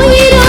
உயிரா